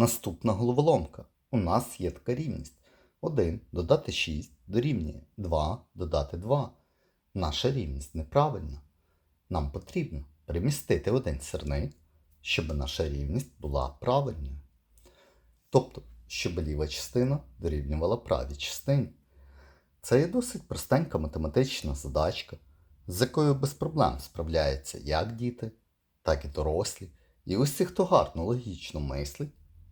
Наступна головоломка. У нас є така рівність. 1 додати 6 дорівнює 2 додати 2. Наша рівність неправильна. Нам потрібно перемістити один сірник, щоб наша рівність була правильною. Тобто, щоб ліва частина дорівнювала правій частині. Це є досить простенька математична задачка, з якою без проблем справляються як діти, так і дорослі. І усі, хто гарно логічно мислить,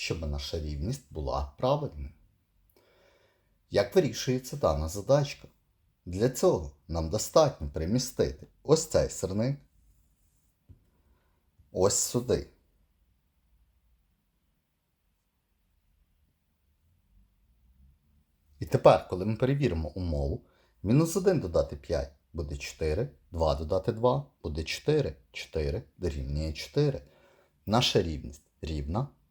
щоб наша рівність була правильною. Як вирішується дана задачка? Для цього нам достатньо перемістити ось цей сирник ось сюди. І тепер, коли ми перевіримо умову, мінус 1 додати 5 буде 4, 2 додати 2 буде 4, 4 дорівнює 4. Наша рівність рівна,